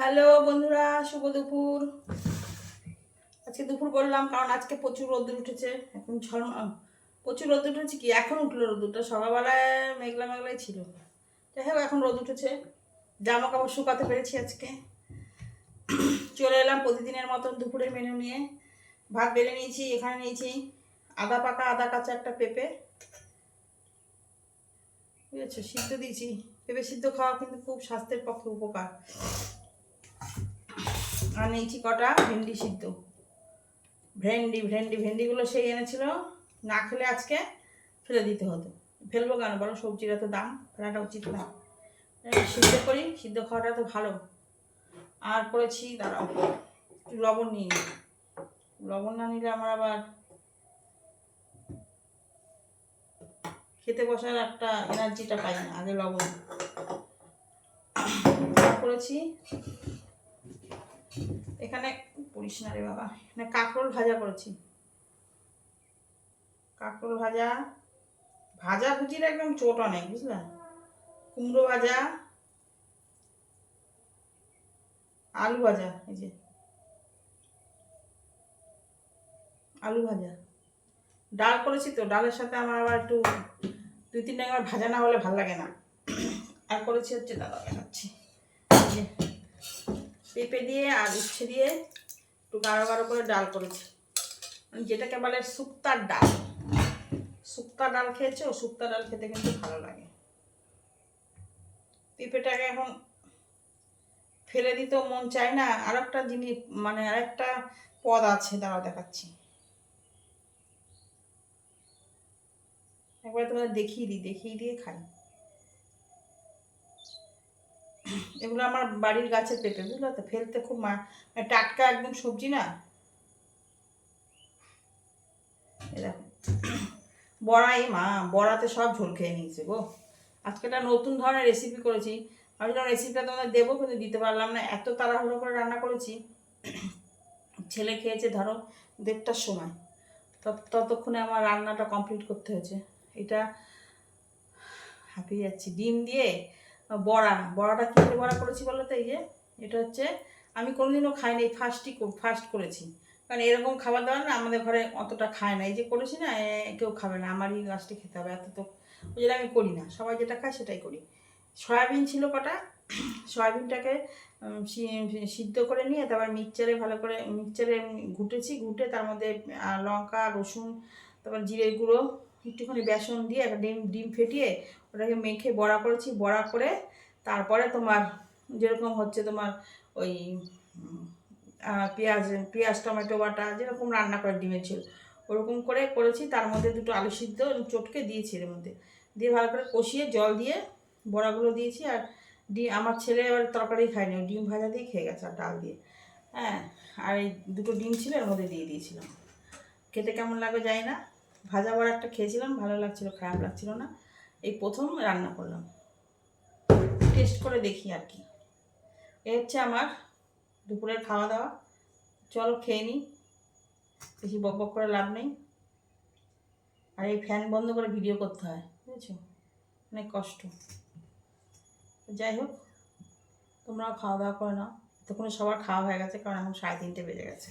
Hello বন্ধুরা, শুভ দুপুর। আজকে দুপুর বললাম, কারণ আজকে প্রচুর রোদ্দুর উঠেছে। এখন প্রচুর রোদ্দুর উঠেছে কি? এখন উঠল রোদ্দুরটা, সকালবেলায় মেঘলা মেঘলাই ছিল। যাই হোক, এখন রোদ উঠেছে। জামা কাপড় শুকাতে পেরেছি আজকে। চলে এলাম প্রতিদিনের মতন দুপুরের মেনু নিয়ে। ভাত বেড়ে নিয়েছি, এখানে নিয়েছি আদা পাকা, আদা কাঁচা একটা পেঁপে। বুঝেছ? সিদ্ধ দিয়েছি। পেঁপে সিদ্ধ খাওয়া কিন্তু খুব স্বাস্থ্যের পক্ষে উপকার। আর নিয়েছি কটা? ভেন্ডি সিদ্ধ। ভেন্ডি ভেন্ডি, ভেন্ডিগুলো সেই এনেছিল। না খেলে আজকে ফেলে দিতে হতো। ফেলব কেন বলো? সবজির এত দাম, ফেলাটা উচিত না। সিদ্ধ করি, সিদ্ধ খাওয়াটা তো ভালো। আর করেছি, দাঁড়াও লবণ নিয়ে। লবণ না নিলে আমার আবার খেতে বসার একটা এনার্জিটা পাই না, আগে লবণ। করেছি এখানে পড়িস না রে বাবা। এখানে কাঁকরোল ভাজা করেছি। কাঁকরোল ভাজা ভাজা ভুজির একদম চোট অনেক, বুঝলা? কুমড়ো ভাজা, আলু ভাজা, এই যে। আলু ভাজা। ডাল করেছি তো, ডালের সাথে আমার আবার একটু দুই আমার ভাজা না হলে ভালো লাগে না। আর করেছি হচ্ছে দাদা দেখাচ্ছি। পেঁপে দিয়ে আর উচ্ছে দিয়ে একটু গাঢ় গাঢ় করে ডাল করেছি। যেটাকে বলে শুক্তার ডাল। শুক্তা ডাল খেয়েছো? শুক্তা ডাল খেতে কিন্তু ভালো লাগে। পেঁপেটাকে এখন ফেলে দিতেও মন চায় না। আর একটা জিনিস মানে আরেকটা পদ আছে দাঁড়া দেখাচ্ছি। একবার তোমাদের দেখিয়ে দিই, দেখিয়ে দিয়ে খাই। এগুলো আমার বাড়ির গাছের পেঁপে, বুঝলো? তো ফেলতে খুব মানে টাটকা একদম সবজি না? বড়াই, মা, বড়াতে সব ঝোল খেয়ে নিয়েছে গো। আজকে একটা নতুন ধরনের রেসিপি করেছি। ভাবছিলাম রেসিপিটা তোমাদের দেবো, কিন্তু দিতে পারলাম না। এত তাড়াহুড়ো করে রান্না করেছি। ছেলে খেয়েছে, ধরো, দেড়টার সময়। তত- ততক্ষণে আমার রান্নাটা কমপ্লিট করতে হয়েছে। এটা হাঁপিয়ে যাচ্ছি। ডিম দিয়ে বড়া বড়াটা কী দিয়ে বড়া করেছি বলো তো এই যে? এটা হচ্ছে, আমি কোনোদিনও খাইনি ফার্স্টই ফার্স্ট করেছি। কারণ এরকম খাবার দাবার না আমাদের ঘরে অতটা খায় না। এই যে করেছি না কেউ খাবে না। আমারই লাস্টে খেতে হবে। এত তো ওই জন্য আমি করি না। সবাই যেটা খায় সেটাই করি। সয়াবিন ছিল কটা? সয়াবিনটাকে সিদ্ধ করে নিয়ে তারপর মিক্সচারে ভালো করে, মিক্সচারে ঘুটেছি। ঘুটে তার মধ্যে লঙ্কা, রসুন, তারপর জিরে গুঁড়ো একটুখানি বেসন দিয়ে একটা ডিম ডিম ফেটিয়ে ওটাকে মেখে বড়া করেছি। বড়া করে তারপরে তোমার যেরকম হচ্ছে তোমার ওই পেঁয়াজ পেঁয়াজ, টমেটো বাটা যেরকম রান্না করে ডিমের ঝোল, ওরকম করে করেছি। তার মধ্যে দুটো আলু সিদ্ধ চটকে দিয়েছি এর মধ্যে। দিয়ে ভালো করে কষিয়ে জল দিয়ে বড়াগুলো দিয়েছি। আর ডিম আমার ছেলে এবার তরকারি খায়নি ডিম ভাজা দিয়ে খেয়ে গেছে আর ডাল দিয়ে। হ্যাঁ আর এই দুটো ডিম ছিল এর মধ্যে দিয়ে দিয়েছিলাম। খেতে কেমন লাগে যায় না। ভাজা বড়া একটা খেয়েছিলাম, ভালো লাগছিল, খারাপ লাগছিল না। এই প্রথম রান্না করলাম। টেস্ট করে দেখি আর কি। এ হচ্ছে আমার দুপুরের খাওয়া দাওয়া চলো খেয়ে নিই বেশি বক বক করে লাভ নেই। আর এই ফ্যান বন্ধ করে ভিডিও করতে হয়, বুঝেছ? অনেক কষ্ট। যাই হোক, তোমরাও খাওয়া দাওয়া করে নাও। তখন সবার খাওয়া হয়ে গেছে, কারণ এখন সাড়ে তিনটে বেজে গেছে।